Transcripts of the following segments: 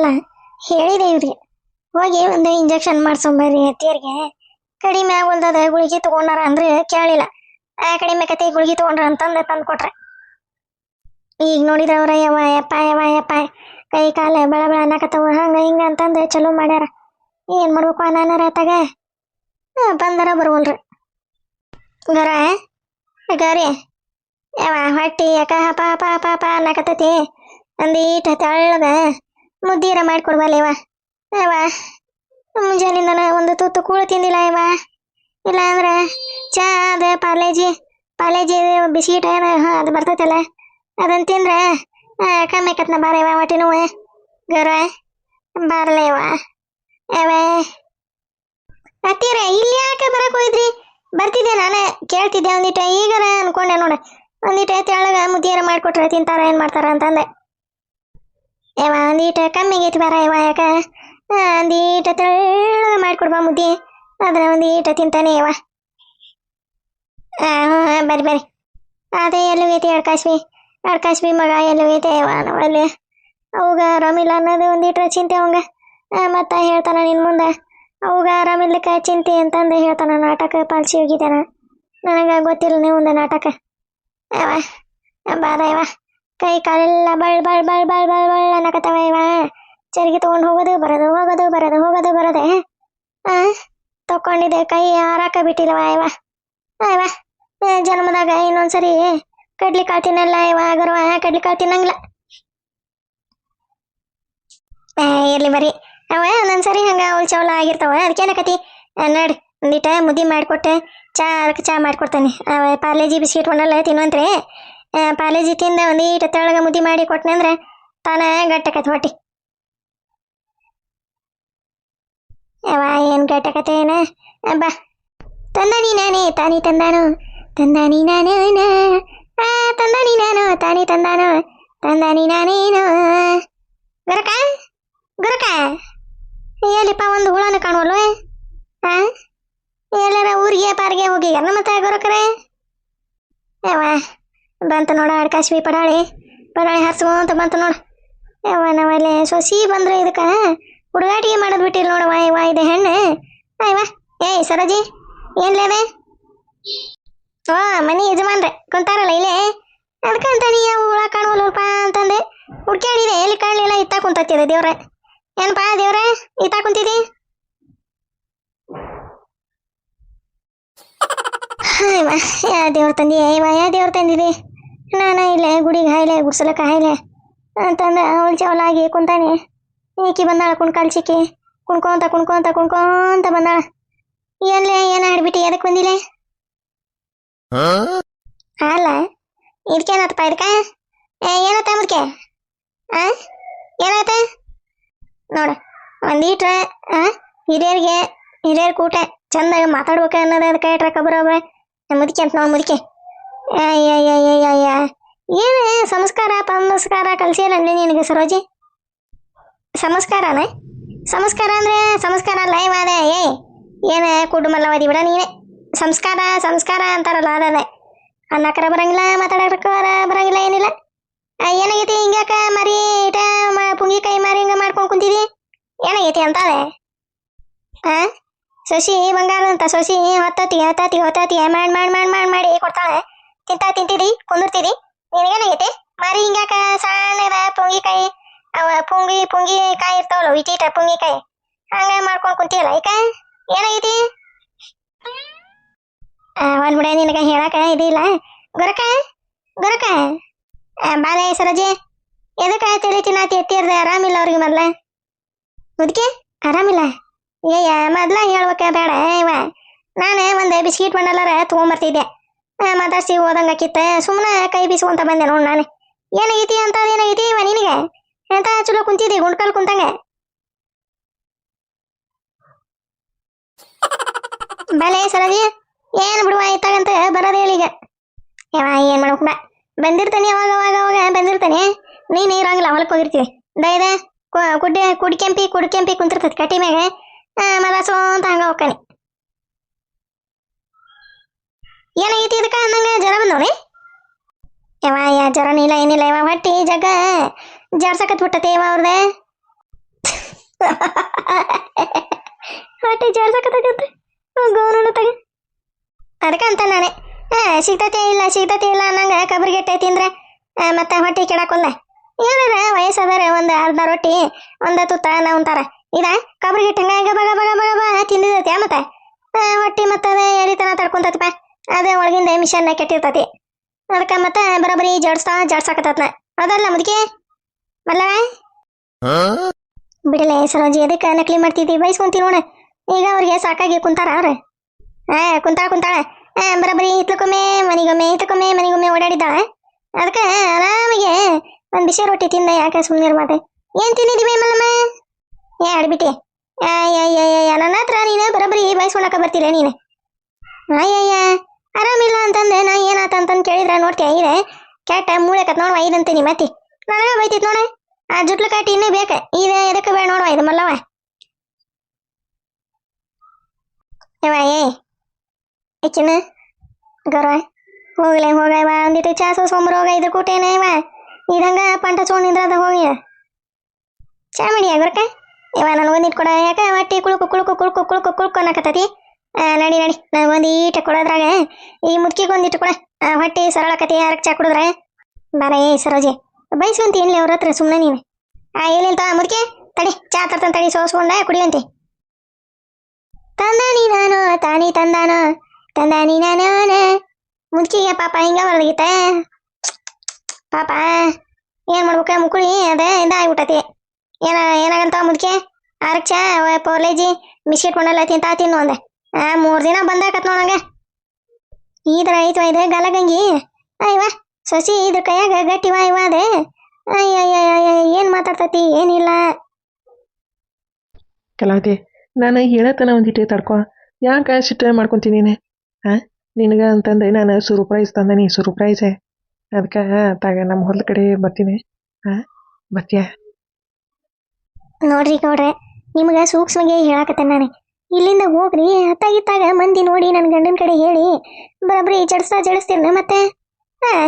ಅಲ್ಲ ಹೇಳಿದೆ ಹೋಗಿ ಒಂದು ಇಂಜೆಕ್ಷನ್ ಮಾಡ್ಸೊಂಬರ್ರಿ ಅತ್ತಿಯರಿಗೆ ಕಡಿಮೆ ಆಗೋಲ್ದದ ಗುಳಿಗೆ ತಗೊಂಡಾರ ಅಂದ್ರೆ ಕೇಳಿಲ್ಲ. ಆ, ಕಡಿಮೆ ಕತೆ, ಗುಳಿಗೆ ತಗೊಂಡ್ರ ಅಂತಂದು ತಂದು ಕೊಟ್ರೆ. ಈಗ ನೋಡಿದ್ರ ಅವ್ರ ಯವ ಯಪ್ಪ ಯವ ಯಪ್ಪ, ಕೈ, ಕಾಲ, ಬಳ ಬಳ ಅನ್ನಕತ್ತವ ಹಂಗ, ಹಿಂಗ ಅಂತಂದು ಚಲೋ ಮಾಡ್ಯಾರ. ಏನ್ ಮಾಡ್ಬೇಕು ಅನಾರ ತಗ ಬಂದರ ಬರ್ವಲ್ರಿ. ಗರ, ಗರಿ. ಯವ ಹೊಟ್ಟಿ ಯಾಕ ಹಪ ಹಪ ಹಪ ಹಪ ಅನ್ನಕತ್ತೈತಿ ಅಂದೀಟ ತೆಳ್ಳಗ. ಮುದ್ದೀರ ಮಾಡ್ಕೊಡ್ಬಲ್ಲೇವ ಮುಂಜಾನೆ ಮುಂಜಾನಿಂದನ ಒಂದು ತುತ್ತು ಕೂಳು ತಿಂದಿಲ್ಲ ಇವ ಇಲ್ಲ ಅಂದ್ರೆ ಚಾ ಅದ ಪಾಲೇಜಿ ಪಾಲೇಜಿ ಬಿಸ್ಕಿಟ್ ಅದು ಬರ್ತೈತಲ್ಲ ಅದನ್ನ ತಿಂದ್ರೆ ಕಮ್ಮಿ ಕತ್ನ ಬಾರ ಒಟ್ಟಿ ನೋವು. ಗರ ಬಾರಲ್ಲ ಇವ ಯಾವ ಅತ್ತೀರ ಇಲ್ಲಿ ಯಾಕೆ ಬರಕ್ ಹೋಯ್ತ್ರಿ ಬರ್ತಿದ್ದೆ ನಾನೇ, ಕೇಳ್ತಿದ್ದೆ ಒಂದಿಟ ಈಗರ ಅನ್ಕೊಂಡೆ ನೋಡ. ಒಂದಿಟ ತೆಳಗ ಮುದ್ದಿಯರ ಮಾಡ್ಕೊಟ್ರೆ ತಿಂತಾರ, ಏನ್ ಮಾಡ್ತಾರ ಅಂತಂದೆ. ಏವ ಒಂದೀಟ ಕಮ್ಮಿ ಆಗೈತಿ ಬರ ಇವ ಯಾಕ? ಒಂದೀಟ ತೆಳ್ಳಗ ಮಾಡ್ಕೊಡ್ಬಾ ಮುದ್ದಿ. ಅದ್ರ ಒಂದೀಟ ತಿಂತಾನೆ ಆ, ಹ್ಞೂ, ಹ್ಞೂ, ಬರ್ರಿ ಅದೇ ಎಲ್ಲೋಗೈತಿ ಎರಡು ಕಾಶ್ಮಿ ಎರಡು ಮಗ ಎಲ್ಲೋಗೈತೆ ಇವ ನಾವಲ್ಲಿ ಅವಾಗ ಆರಾಮಿಲ್ಲ ಅನ್ನೋದು ಒಂದೀಟ್ರ ಚಿಂತೆ ಅವಂಗ. ಮತ್ತ ಹೇಳ್ತಾನ ನಿನ್ ಮುಂದೆ. ಅವಾಗ ಆರಾಮಿರ್ಲಿಕ್ಕ ಚಿಂತೆ ಅಂತಂದು ಹೇಳ್ತಾನ. ನಾಟಕ ಪಾಲ್ಸಿ ಹೋಗಿದ್ದಾನ. ನನಗೆ ಗೊತ್ತಿಲ್ಲ ನೀವು ಒಂದು ನಾಟಕ. ಅವ ಬಾರ ಇವ ಕೈ ಕಾಲೆಲ್ಲ ಬಳ್ ಬಳ್ ಬಳ್ ಬಳ್ ಬಳ್ ಬಳ್ ಅನ್ನಕತ್ತವ ಇವ ಚರಿಗೆ ತಗೊಂಡು ಹೋಗೋದು, ಬರೋದು ಹೋಗೋದು ಬರೋದು, ಹೋಗೋದು, ಬರೋದೆ. ಆ ತಕೊಂಡಿದ್ದೆ ಕೈ ಹಾರಾಕ ಬಿಟ್ಟಿಲ್ಲವ ಇವ ಇವ ಜನ್ಮದಾಗ ಇನ್ನೊಂದ್ಸರಿ ಕಡ್ಲಿ ಕಾಳು ತಿನ್ನಲ್ಲ ಇವ ಗರ್ವ, ಕಡ್ಲಿ ಕಾಳು ತಿನ್ನಂಗಿಲ್ಲ ಇರ್ಲಿ ಬರೀ. ಅವ ಒಂದೊಂದ್ಸರಿ ಹಂಗ ಅವಳು ಚೌಲ ಆಗಿರ್ತಾವ ಅದಕ್ಕೇನಕತಿ ನೋಡಿ, ಒಂದಿಟ ಮುದ್ದಿ ಮಾಡಿಕೊಟ್ಟೆ, ಚಾ, ಅದಕ್ಕೆ ಚಾ ಮಾಡ್ಕೊಡ್ತಾನೆ. ಪಾರ್ಲೇಜಿ ಬಿಸ್ಕಿಟ್ ಒಣಲ್ಲ ತಿನ್ನುವಂತ್ರಿ. ಆ, ಪಾರ್ಲೇಜಿ ತಿಂದ ಒಂದೀಟ ತೆಳಗ ಮುದ್ದಿ ಮಾಡಿ ಕೊಟ್ಟನೆ ಅಂದ್ರೆ ತಾನ ಗಟ್ಟಕತ್ ಹೊಟ್ಟಿ. ಅವ ಏನ್ ಗಟ್ಟಕತೆ ಏನ? ತಂದ ತಂದಾನಿ ನಾನೇ ತಾನಿ ತಂದಾನು? ತಂದಾನಿ ನಾನೇ ಆ ತಂದಾನಿ ನಾನು? ತಾನಿ ತಂದಾನು? ತಂದಾನಿ ನಾನೇನು? ಗುರುಕ? ಗುರುಕ? ಎಲ್ಲಿಪ್ಪ ಒಂದು ಹುಳನ ಕಾಣುವಲ್ವೇ ಆ? ಎಲ್ಲಾರ ಊರಿಗೆ ಪಾರಿಗೆ ಹೋಗಿ. ಎಲ್ಲ ಮತ್ತೆ ಗೊರಕರೆ? ಯಾವ ಬಂತು ನೋಡ ಅಡ್ಕಾಶ್ವಿ ಪಡಾಳಿ. ಪಡಾಳಿ ಹರ್ಸ್ಕೊಂತ ಬಂತ ನೋಡ. ಯಾವ ನಾವಲ್ಲಿ ಸೊಸಿ ಬಂದ್ರೆ ಇದಕ್ಕೆ. ಹುಡುಗಾಟಿಗೆ ಮಾಡೋದು ಬಿಟ್ಟಿಲ್ಲ ವಾಯ್ ಇವ ಇದೆ ಹೆಣ್ಣು. ಅಯ್ಯವ ಏಯ್ ಸರೋಜಿ ಏನ್ಲೇವೆ ಓ, ಮನೆ ಯಜಮಾನ್ರೆ, ಕುಂತಾರಲ್ಲ ಇಲ್ಲೇ? ಅದಕ್ಕಂತ ನೀ ಯಾವ ಹುಳ ಕಾಣುವಲ್ಲಪ್ಪ ಅಂತಂದೆ. ಹುಡ್ಕ್ಯಾಡಿದೆ, ಎಲ್ಲಿ ಕಾಣಲಿಲ್ಲ ಇತ್ತ ಕುಂತತ್ತಿದೆ ದೇವ್ರೆ. ಏನಪ್ಪ ದೇವ್ರೆ, ಇತ್ತ ಕುಂತಿದಿ? ಯಾ ದೇವ್ರ ತಂದಿ, ಯಾ ದೇವ್ರ ತಂದಿದಿ? ನಾನು ಇಲ್ಲೇ ಗುಡಿಗೆ ಹಾಯ್ಲೆ ಗುಡ್ಸಲಕ್ಕ ಹಾಯ್ಲೆ. ಅಂತಂದ ಅವಳು ಚವಲಾಗಿ ಕುಂತಾನೆ. ಈಕಿ ಬಂದಾಳ ಕುಣ್ಕಾಲ್ ಚಿಕ್ಕಿ ಕುಣ್ಕೊಂತ ಕುಣ್ಕೊಂತ ಕುಣ್ಕೊಂತ ಬಂದಾಳ. ಏನ್ಲೆ ಏನ ಆಡ್ಬಿಟ್ಟು ಎದಕ್ ಬಂದಿಲೆ? ಅಲ್ಲ ಇದಕ್ಕೇನತ್ತಪ್ಪ ಇದಕ್ಕ ಏ ಏನತ್ತ ಮುದ್ಕೆ? ಆ? ಏನಾಯ್ತ ನೋಡ ಒಂದೀಟ್ರ ಆ ಹಿರಿಯರಿಗೆ ಹಿರಿಯರ್ ಕೂಟ ಚಂದಾಗ ಮಾತಾಡ್ಬೇಕು ಅನ್ನೋದು ಅದಕ್ಕೆ ಇಟ್ರ ಕಬರೊಬ್ಬ ಮುದುಕಿ ಅಂತ ನಾವು ಮುದುಕಿ. ಏನು ಸಂಸ್ಕಾರ ಪಂಸ್ಕಾರ ಕಲ್ಸಿಲ್ಲ ಅಂದ್ರೆ ನಿನಗೆ ಸರೋಜಿ? ಸಂಸ್ಕಾರನೇ? ಸಂಸ್ಕಾರ ಅಂದ್ರೆ ಸಂಸ್ಕಾರ ಲೈವ್ ಇವ ಅದೇ ಏನು ಕುಟುಂಬಲ್ಲವಾದಿ ಬಿಡ ನೀನೆ. ಸಂಸ್ಕಾರ ಸಂಸ್ಕಾರ ಅಂತಾರಲ್ಲ ಅದೇ ಅನ್ನಕರ ಬರಂಗಿಲ್ಲ ಮಾತಾಡಕರ ಬರಂಗಿಲ್ಲ ಏನಿಲ್ಲ. ಏನಾಗೈತಿ ಹಿಂಗ್ಯಾಕ ಮರಿ ಇಟ ಪುಂಗಿ ಕೈ ಮಾರಿ ಹಿಂಗ ಮಾಡ್ಕೊಂಡು ಕುಂತಿದಿ? ಏನಾಗೈತಿ ಅಂತಾಳೆ? ಆ? ಸೊಸಿ ಬಂಗಾರ ಅಂತ, ಸೊಸಿ ಹೊತ್ತತಿ ಹೊತ್ತತಿ ಹೊತ್ತತಿ ಮಾಡಿ ಮಾಡಿ ಮಾಡಿ ಮಾಡಿ ಮಾಡಿ ಕೊಡ್ತಾಳೆ. ತಿಂತಾ ತಿಂತಿದಿ, ಕುಂದಿರ್ತಿದಿ? ನಿನಗೇನಾಗೈತೆ? ಮರಿ ಹಿಂಗ್ಯಾಕ ಸಣ್ಣದ ಪುಂಗಿಕಾಯಿ, ಅವ ಪುಂಗಿ, ಪುಂಗಿಕಾಯಿ ಇರ್ತಾವಲ್ಲ ಇಟೀಟ ಪುಂಗಿಕಾಯಿ, ಹಂಗ ಮಾಡ್ಕೊಂಡ್ ಕುಂತಿಯಲ್ಲ ಈಗ ಏನಾಗೈತಿ? ಒಂದ್ ಬಿಡ ನಿನಗ ಹೇಳಾಕ ಇದಿಲ್ಲ ಗೊರಕ? ಗೊರಕ? ಬಾಲೆ ಸರಜೆ, ಎದಕ್ಕ ತಲೆ ತಿನ್ನಾತಿ ಎತ್ತಿರ್ದೆ? ಆರಾಮಿಲ್ಲ ಅವ್ರಿಗೆ ಮೊದ್ಲ. ಮುದ್ಕೆ ಆರಾಮಿಲ್ಲ? ಏಯ್ಯ ಮೊದ್ಲ ಹೇಳ್ಬೇಕ ಬೇಡ ಇವ. ನಾನು ಒಂದು ಬಿಸ್ಕಿಟ್ ಬಂಡಲಾರ ತೊಗೊಂಬರ್ತಿದ್ದೆ. ಮಾತಾಡ್ಸಿ ಹೋದಂಗ ಕಿತ್ತ ಸುಮ್ಮನೆ ಕೈ ಬೀಸ್ಕೊಂತ ಬಂದೆ ನೋಡು ನಾನು ಏನಾಗೈತಿ ಅಂತ ಏನಾಗೈತಿ ಇವ ನಿನಗೆ ಎಂತ ಚಲೋ ಕುಂತಿದ್ದಿ ಗುಂಡ್ಕಲ್ ಕುಂತಂಗ ಬಲೆ ಸರದಿ ಏನು ಬಿಡುವ ಇತ್ತಾಗಂತ ಬರೋದೇ ಹೇಳಿ ಈಗ ಯಾವ ಏನ್ ಮಾಡ್ಬೇಕು ಬಾ ಬಂದಿರ್ತಾನೆ ಅವಾಗ ಅವಾಗ ಅವಾಗ ಬಂದಿರ್ತಾನೆ ನೀನು ಇರಂಗಿಲ್ಲ ಹೊಲಕ್ಕೆ ಹೋಗಿರ್ತೀವಿ ದಯದ ಕುಡ್ಡೆ ಕುಡ್ಕೆಂಪಿ ಕುಡ್ಕೆಂಪಿ ಕುಂತಿರ್ತೈತಿ ಕಟ್ಟಿ ಮ್ಯಾಗ ಮಲಸೋ ಅಂತ ಹಂಗ ಹೋಗ್ತಾನೆ ಏನಾಗೈತಿ ಇದಕ್ಕ? ಅಂದಂಗ ಜ್ವರ ಬಂದವ್ರಿ? ಯವ ಯಾ ಜ್ವರ ಇಲ್ಲ ಏನಿಲ್ಲ ಯಾವ ಹೊಟ್ಟಿ ಜಗ. ಜಾಡ್ಸಕತ್ ಬಿಟ್ಟತೆ ಯವ ಅವ್ರದೆ. ಹೊಟ್ಟೆ ಜಾರ್ಸಕತ್ತೈತೆ ಗೋನು ತಗ. ಅದಕ್ಕೆ ಅಂತ ನಾನೇ. ಹಾ ಸಿಗ್ತತೆ ಇಲ್ಲ ಸಿಗ್ತತೆ ಇಲ್ಲ ಅನ್ನಂಗ ಕಬ್ರಿಗೆಟ್ಟೆ ತಿಂದ್ರೆ ಮತ್ತೆ ಹೊಟ್ಟಿ ಕೆಡಕೊಲ್ಲ ಏನಾರ ವಯಸ್ಸಾದಾರ ಒಂದು ಅರ್ಧ ರೊಟ್ಟಿ, ಒಂದ ತುತ್ತ ನಾ ಉಂತಾರ. ಇದ ಹಂಗ ಬಗ ಬಗ ಬಗ ಬ ತಿಂದಿದೈತೆ ಮತ್ತೆ? ಹೊಟ್ಟಿ ಮತ್ತೆ ಎರಿತನ ತಡ್ಕೊಂತತಿಪ್ಪ. ಅದ ಒಳಗಿಂದ ಮಿಷನ್ ಕೆಟ್ಟಿರ್ತತಿ. ಅದಕ್ಕೆ ಮತ್ತೆ ಬರೋಬ್ಬರಿ ಜಡ್ಸ್ತಾ ಜಡ್ಸಾಕತ್ತತ್ನ. ಅದಲ್ಲ ಮುದುಕಿ? ಮಲ್ಲ ಬಿಡಲೆ ಸರೋಜಿ ಅದಕ್ಕೆ ನಕಲಿ ಮಾಡ್ತಿದ್ದಿ? ಬಯಸ್ಕೊಂತೀನಿ ನೋಡ. ಈಗ ಅವ್ರಿಗೆ ಸಾಕಾಗಿ ಕುಂತಾರ ಅವ್ರ. ಹಾ ಕುಂತಾಳ ಕುಂತಾಳ. ಹಾ ಬರೋಬ್ಬರಿ ಹಿತ್ಲಕ್ಕೊಮ್ಮೆ, ಮನಿಗೊಮ್ಮೆ ಹಿತ್ಲಕ್ಕೊಮ್ಮೆ, ಮನಿಗೊಮ್ಮೆ ಓಡಾಡಿದ್ದಾಳ ಅದಕ್ಕೆ ಆರಾಮಿಗೆ ಒಂದ್ ಬಿಸಿ ರೊಟ್ಟಿ ತಿಂದ ಯಾಕೆ ಸುಮ್ಮನೆ ಇರ್ಬಾರ್ದೆ? ಏನ್ ತಿಂದಿದ್ದಿ ಮಲ್ಲಮ್ಮ? ಏ ಆಡ್ಬಿಟ್ಟಿ ನನ್ನ ಹತ್ರ ನೀನು ಬರೋಬ್ಬರಿ ಬಯಸ್ಕೊಳಕ ಬರ್ತೀರ ನೀನು? ಅಯ್ಯಯ್ಯ. ಆರಾಮಿಲ್ಲ ಅಂತಂದೆ. ನಾ ಏನಾತ ಅಂತಂದು ಕೇಳಿದ್ರ ನೋಡ್ತೀಯ ಇದೆ. ಕೆಟ್ಟ ಮೂಳೆ ಕತ್ ನೋಡುವ ಇದಂತೀನಿ ಮತ್ತೆ. ನನಗ ಬೈತಿತ್ ನೋಡ. ಆ ಜುಟ್ಲು ಕಾಟಿ ಇನ್ನೇ ಬೇಕ. ಇದು ಎದಕ್ಕೆ ಬೇಡ ನೋಡುವ ಇದು ಮಲ್ಲವ ಯವ್ವ ಏ ಏಕಿನ ಗೌರವ ಹೋಗ್ಲೆ ಹೋಗವ ಒಂದಿಟ್ಟು ಚಾ ಸೋಸ್ಕೊಂಬರ್ ಹೋಗ ಇದ್ರ ಕೂಟೇನೆ ಇವ ಇದಂಗ ಪಂಟ ಚೋಣ್ ನಿಂದ್ರದ ಹೋಗಿ. ಚಾ ಮಾಡಿ ಆಗ್ರಕ ಇವ ನನಗೆ ಒಂದಿಟ್ಟು ಕೊಡ ಯಾಕ? ಹೊಟ್ಟಿ ಕುಳುಕು ಕುಳುಕು ಕುಳುಕು ಕುಳುಕು ಕುಳುಕು ಅನ್ನಕತ್ತತಿ. ಆ, ನಡಿ ನಡಿ. ನಾನು ಒಂದು ಈಟ ಕೊಡೋದ್ರಾಗ ಈ ಮುದುಕಿಗೆ ಒಂದಿಟ್ಟು ಕೊಡ ಆ, ಹೊಟ್ಟಿ ಸರಳಕತಿ ಯಾರಕ್ಕೆ ಚಾ ಕುಡಿದ್ರೆ ಬಾರ ಏ ಸರೋಜೆ. ಬಯಸ್ಕೊಂತೀನಿ ಅವ್ರ ಹತ್ರ ಸುಮ್ಮನೆ ನೀನು? ಆ ಏನಿಲ್ಲ ಮುದ್ಕೆ ತಡಿ. ಚಾ ತರ್ತಂತ ತಡಿ ಸೋಸ್ಕೊಂಡ ಕುಡಿಯಂತೆ ನೀ ನಾನು ತಾನಿ ತಂದಾನ ತಂದಾನಿ ನಾನು ಮುದ್ಕಿಗೆ ಪಾಪ ಹಿಂಗ ಬರದಗಿತ್ತ ಪಾಪ ಏನ್ ಮಾಡ್ಬೇಕ? ಮುಕುಳಿ ಅದ ಇಂದ ಆಗ್ಬಿಟ್ಟತಿ. ಏನ ಏನಾಗಂತ ಮುದ್ಕೆ? ಆರಕ್ಷ ಪೋರ್ಲೇಜಿ ಬಿಸ್ಕಿಟ್ ಕೊಂಡಲ್ಲ ತಿಂತ ತಿನ್ನು ಅಂದೆ. ಆ ಮೂರ್ ದಿನ ಬಂದಾಕತ್ ನೋಡಂಗ ತರ ಐತ್ವ ಇದು ಗಲಗಂಗಿ? ಅಯ್ಯವ ಸಸಿ ಇದ್ರ ಕೈಯಾಗ ಗಟ್ಟಿವ ಇವ ಅದೇ ಅಯ್ಯಯ್ಯ ಏನ್ ಮಾತಾಡ್ತತಿ? ಏನಿಲ್ಲ. ಕಲಾವತಿ ನಾನು ಹೇಳತನ ಒಂದಿಟ್ಟು ತಡ್ಕೊ. ಯಾಕೆ ಸಿಟ್ಟ ಮಾಡ್ಕೊಂತೀನಿ ಹಾಂ ನಿನಗೆ ಅಂತಂದು ನಾನು ಸುರುಪ್ರೈಸ್ ತಂದೆ ನೀ ಸುರುಪ್ರೈಸೆ ಅದಕ್ಕೆ ತಾಗ ನಮ್ಮ ಹೊಲದ ಕಡೆ ಬರ್ತೀನಿ. ಹಾಂ ಬರ್ತೀಯ? ನೋಡ್ರಿ ಗೌಡ್ರೆ ನಿಮ್ಗೆ ಸೂಕ್ಷ್ಮಗೆ ಹೇಳಕತ್ತೆ ನಾನು. ಇಲ್ಲಿಂದ ಹೋಗ್ರಿ ಅತ್ತಾಗಿತ್ತಾಗ ಮಂದಿ ನೋಡಿ ನನ್ನ ಗಂಡನ ಕಡೆ ಹೇಳಿ. ಬರೋಬ್ರಿ ಜಡಿಸ್ತಾ ಜಡಿಸ್ತೀರ ಮತ್ತೆ?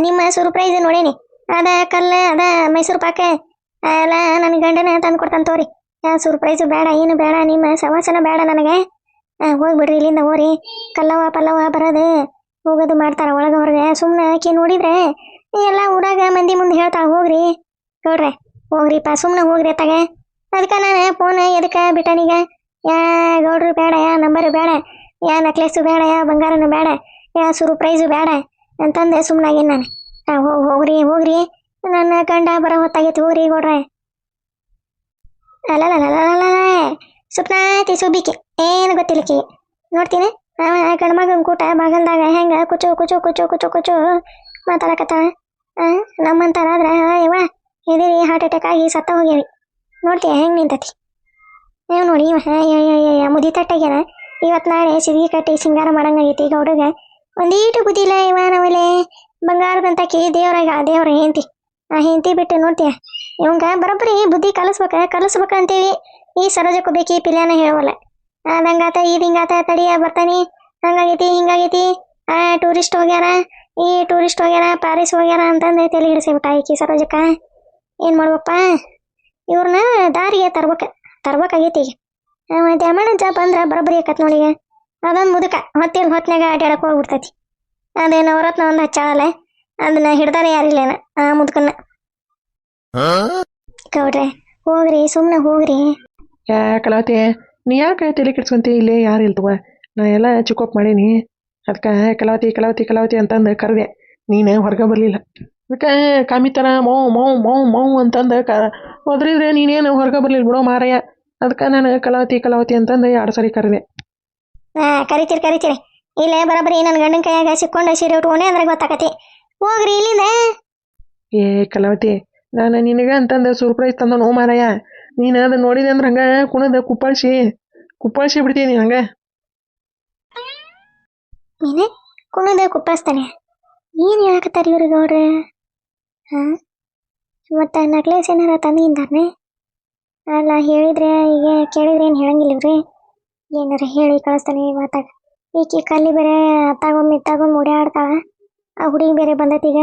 ನಿಮ್ಮ ಸರ್ಪ್ರೈಸ್ ನೋಡೇನಿ. ಅದ ಕಲ್ಲ, ಅದ ಮೈಸೂರು ಪಾಕ. ಎಲ್ಲ ನನ್ನ ಗಂಡನ ತಂದು ಕೊಡ್ತಾನೆ ತೋರಿ. ಸರ್ಪ್ರೈಸು ಬೇಡ, ಏನು ಬೇಡ, ನಿಮ್ಮ ಸವಾಸನ ಬೇಡ ನನಗೆ. ಹೋಗ್ಬಿಡ್ರಿ ಇಲ್ಲಿಂದ ಹೋರಿ ಕಲ್ಲವ ಪಲ್ಲವ ಬರೋದು ಹೋಗೋದು ಮಾಡ್ತಾರ ಒಳಗೆ ಹೊರಗೆ ಸುಮ್ಮನೆ ಆಕಿ ನೋಡಿದ್ರೆ ಎಲ್ಲ ಊರಾಗ ಮಂದಿ ಮುಂದೆ ಹೇಳ್ತಾ ಹೋಗ್ರಿ. ಗೌಡ್ರೆ ಹೋಗ್ರಿಪ್ಪ ಸುಮ್ಮನೆ ಹೋಗ್ರಿ ಅತ್ತಾಗ. ಅದಕ್ಕೆ ನಾನು ಫೋನ್ ಎದಕ್ಕೆ ಬಿಟ್ಟನೀಗ ಯಾ, ಗೌಡ್ರು ಬೇಡ, ಯಾ, ನಂಬರು ಬೇಡ, ಯಾ ನೆಕ್ಲೆಸ್ಸು ಬೇಡ, ಯಾ, ಬಂಗಾರನು ಬೇಡ, ಯಾ, ಸುರು ಪ್ರೈಸು ಬೇಡ ಅಂತಂದೆ ಸುಮ್ಮನಾಗಿ ನಾನು. ಹೋಗ್ರಿ ಹೋಗ್ರಿ. ನನ್ನ ಗಂಡ ಬರೋ ಹೊತ್ತಾಗೈತೆ, ಹೋಗ್ರಿ ಗೌಡ್ರೆ. ಅಲ್ಲಲ್ಲ ಸುಪ್ನಾತಿ ಸುಬಿಕೆ ಏನು ಗೊತ್ತಿಲ್ಲಕಿ ನೋಡ್ತೀನಿ ಅವ ಗಂಡ್ಮಗನ ಕೂಟ ಬಾಗಲ್ದಾಗ ಹೆಂಗೆ ಕುಚು ಕುಚು ಕುಚು ಕುಚು ಕುಚು ಮಾತಾಡಕತ್ತಾವ ನಮ್ಮಂತಾರಾದ್ರೆ ಯವ್ವ ಎದಿರಿ ಹಾರ್ಟ್ ಅಟ್ಯಾಕ್ ಆಗಿ ಸತ್ತ ಹೋಗ್ಯಾವಿ ನೋಡ್ತೀಯ ಹೆಂಗ್ ನಿಂತತಿ ನೀವು ನೋಡಿ ಮುದಿ ತಟ್ಟಾಗ್ಯಾನ ಇವತ್ತು ನಾಳೆ ಸಿಗಿ ಕಟ್ಟಿ ಸಿಂಗಾರ ಮಾಡಂಗಾಗೈತಿ ಈಗ ಹುಡುಗ. ಒಂದೀಟು ಬುದ್ಧಿಲ್ಲ ಇವ ನವಲೆ ಬಂಗಾರದಂತಕಿ ದೇವ್ರಾಗ ದೇವ್ರ ಹೆಂತಿ ಆ ಹೆಂತಿ ಬಿಟ್ಟು ನೋಡ್ತೀಯ? ಇವಂಗ ಬರೋಬ್ಬರಿ ಬುದ್ಧಿ ಕಲಿಸ್ಬೇಕ ಕಲಿಸ್ಬೇಕ ಅಂತೀವಿ ಈ ಸರೋಜಕ್ಕೂ ಬೇಕಿ ಪಿಲ್ಯಾನ ಹೇಳವಲ್ಲ. ಅದಂಗಾತ ಇದು ಹಿಂಗಾತ ತಡಿಯ ಬರ್ತಾನಿ. ಹಂಗಾಗೈತಿ, ಹಿಂಗಾಗೈತಿ. ಆ, ಟೂರಿಸ್ಟ್ ಹೋಗ್ಯಾರ. ಈ ಟೂರಿಸ್ಟ್ ಹೋಗ್ಯಾರ, ಪ್ಯಾರಿಸ್ ಹೋಗ್ಯಾರ ಅಂತಂದು ತಲೆ ಹಿಡಿಸಿಬಿಟ್ಟ ಈಕಿ ಸರೋಜಕ್ಕ. ಏನು ಮಾಡ್ಬೇಕಪ್ಪ ಇವ್ರನ್ನ ದಾರಿಗೆ ತರ್ಬೇಕ. ತರ್ಬೇಕಾಗೈತಿ ಈಗ. ದ್ಯಾಮಣ್ಣಜ್ಜ ಬಂದ್ರ ಬರೋಬ್ಬರಿ ಆಕತ್ ನೋಡಿ ಈಗ. ಅದೊಂದು ಮುದುಕ ಹೊತ್ತಿನ ಹೊತ್ನ್ಯಾಗ ಅಡ್ಡಾಡಕ್ಕೆ ಹೋಗ್ಬಿಡ್ತೈತಿ. ಅದೇ ನವರತ್ನ ಒಂದು ಹಚ್ಚಾಳಲ್ಲ ಅದನ್ನ ಹಿಡ್ದಾನೆ ಯಾರಿಲ್ಲೇನ ಆ ಮುದುಕನ್ನ. ಗೌಡ್ರೆ ಹೋಗ್ರಿ ಸುಮ್ಮನೆ ಹೋಗ್ರಿ. ಯಾ ಕಲಾವತಿ ನೀ ಯಾಕೆ ತಲೆ ಕೆಡ್ಸ್ಕೊಂತಿ ಇಲ್ಲೇ? ಯಾರು ಇಲ್ತವ? ನಾ ಎಲ್ಲ ಚುಕಪ್ ಮಾಡೀನಿ. ಅದಕ್ಕೆ ಕಲಾವತಿ ಕಲಾವತಿ ಕಲಾವತಿ ಅಂತಂದು ಕರೆದೆ. ನೀನು ಹೊರಗೆ ಬರಲಿಲ್ಲ. ಅದಕ್ಕೆ ಕಾಮಿತನ ಮೌ ಮೌ ಮೌ ಮೌ ಅಂತಂದು ಕ ಹೋದ್ರಿದ್ರೆ ನೀನೇನು ಹೊರಗೆ ಬರಲಿಲ್ಲ ಬಿಡೋ ಮಾರಯ್ಯ ಅದಕ್ಕೆ ನಾನು ಕಲಾವತಿ ಕಲಾವತಿ ಅಂತಂದು ಎರಡು ಸರಿ ಕರೆದೆ. ಹಾಂ ಕರಿತೀರಿ ಕರಿತೀರಿ. ಇಲ್ಲೇ ಬರೋಬ್ಬರಿ ನನ್ನ ಗಂಡನ ಕೈಯಾಗ ಸಿಕ್ಕೊಂಡು ಸೀರೆ ಉಟ್ಕೊಂಡೆ ಅಂದ್ರೆ ಗೊತ್ತಾಕತಿ. ಹೋಗ್ರಿ ಇಲ್ಲಿಂದ. ಏ ಕಲಾವತಿ ನಾನು ನಿನಗೆ ಅಂತಂದು ಸರ್ಪ್ರೈಸ್ ತಂದ ನೋ ಮಾರಯ್ಯ ನೀನು ಅದು ನೋಡಿದೆ ಅಂದ್ರೆ ಹಂಗೆ ಕುಣದ ಕುಪ್ಪಳಿಸಿ ಕುಪ್ಪಳಿಸಿ ಬಿಡ್ತೀನಿ ಹಂಗೆ. ನೀನೆ ಕುಣದ ಕುಪ್ಪಳಿಸ್ತಾನೆ. ಏನು ಹೇಳಕತ್ತಾರ ಇವ್ರಿಗೆ ನೋಡ್ರಿ ಹಾಂ? ಮತ್ತೆ ನಕ್ಲೇಸ್ ಏನಾರ ತಂದಿಂದಾನೆ ಅಲ್ಲ ಹೇಳಿದ್ರೆ ಈಗ ಕೇಳಿದ್ರೆ ಏನು ಹೇಳಂಗಿಲ್ಲ ರೀ ಏನಾರ ಹೇಳಿ ಕಳಿಸ್ತಾನೆ ಮಾತಾಗ. ಈಕೆ ಕಲ್ಲಿ ಬೇರೆ ಅತ್ತಾಗೊಮ್ಮೆ ಇತ್ತಾಗೊಮ್ಮೆ ಓಡಾಡ್ತಾಳ. ಆ ಹುಡುಗಿ ಬೇರೆ ಬಂದೈತಿ ಈಗ.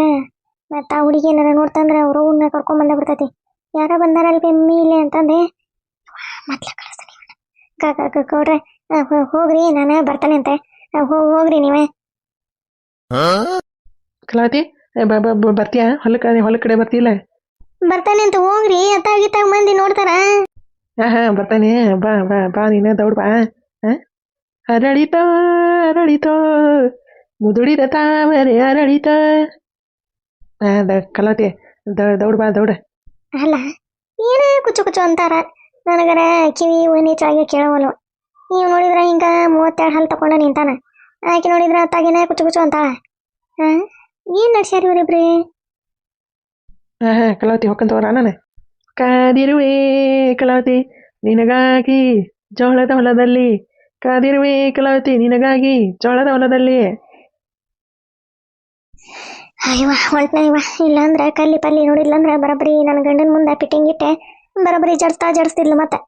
ಮತ್ತೆ ಆ ಹುಡುಗಿ ಏನಾರ ನೋಡ್ತಂದ್ರೆ ಅವ್ರು ಅವ್ನ ಕರ್ಕೊಂಡ್ ಬಂದ ಬಿಡ್ತೈತಿ. ಯಾರ ಬಂದಾರಲ್ಲಿ ಬೆಮ್ಮಿ ಇಲ್ಲ ಅಂತಂದೆ. ಮೊದ್ಲ ಕಳಿಸ್ತಾನೆ ಕಾಕ ಕೊಡ್ರೆ. ಹೋಗ್ರಿ ನಾನು ಬರ್ತಾನೆ ಅಂತೆ. ಹೋಗ್ರಿ ನೀವೇ. ಕಲಾವತಿ ಬರ್ತೀಯ? ಹೊಲ ಹೊಲಕ್ಕೆ ಹೊಲ ಕಡೆ ಬರ್ತಿಲ್ಲ ಬರ್ತಾನೆ ಅಂತ ಹೋಗ್ರಿ ಅತ್ತಾಗಿತ್ತಾಗ ಮಂದಿ ನೋಡ್ತಾರ. ಹ ಬರ್ತಾನೆ. ಬಾ ಬಾ ಬಾ ನೀನು ದೌಡ್ ಬಾ. ಅರಳಿತೋ ಅರಳಿತೋ ಮುದುಡಿದ ತಾವರೆ ಅರಳಿತ. ದ ದೌಡ್ ಬಾ ದೌಡ. ಅಲ್ಲ ಏನ ಕುಚ್ಚು ಕುಚ್ಚು ಅಂತಾರ. ನನಗರ ಕಿವಿ ನೀಚಾಗಿ ಕೇಳವಲ್ವ ನೀವು ನೋಡಿದ್ರ ಹಿಂಗ ಮೂವತ್ತೆರಡು ಹಲ್ ತಕೊಂಡ ನಿಂತಾನ. ಆಕೆ ನೋಡಿದ್ರ ಅತ್ತಾಗಿನ ಕುಚ್ಚು ಕುಚ್ಚು ಅಂತಾಳ. ಹಾಂ? ಏನ್ ನಡ್ಸ್ಯಾರ ಇವ್ರಿಬ್ರಿ? ಹಾಂ ಹಾಂ, ಕಲಾವತಿ ಹೊಕ್ಕಂತವ್ರ ನಾನು ಕಾದಿರುವೆ ಕಲಾವತಿ, ನಿನಗಾಗಿ ಜೋಳದ ಹೊಲದಲ್ಲಿ. ಕಾದಿರುವೆ ಕಲಾವತಿ, ನಿನಗಾಗಿ ಜೋಳದ ಹೊಲದಲ್ಲಿ. ಅಯ್ಯವ ಇವ ಇಲ್ಲಾಂದ್ರ ಕಲ್ಲಿ ಪಲ್ಲಿ ನೋಡಿದ್ಲಂದ್ರ ಬರಬರಿ ನನ್ನ ಗಂಡನ ಮುಂದೆ ಪಿಟ್ಟಿಂಗಿಟ್ಟೆ ಬರಬರಿ ಜಡ್ಸ್ತಾ ಜಡ್ಸ್ತಿದ್ಲು ಮತ್ತೆ.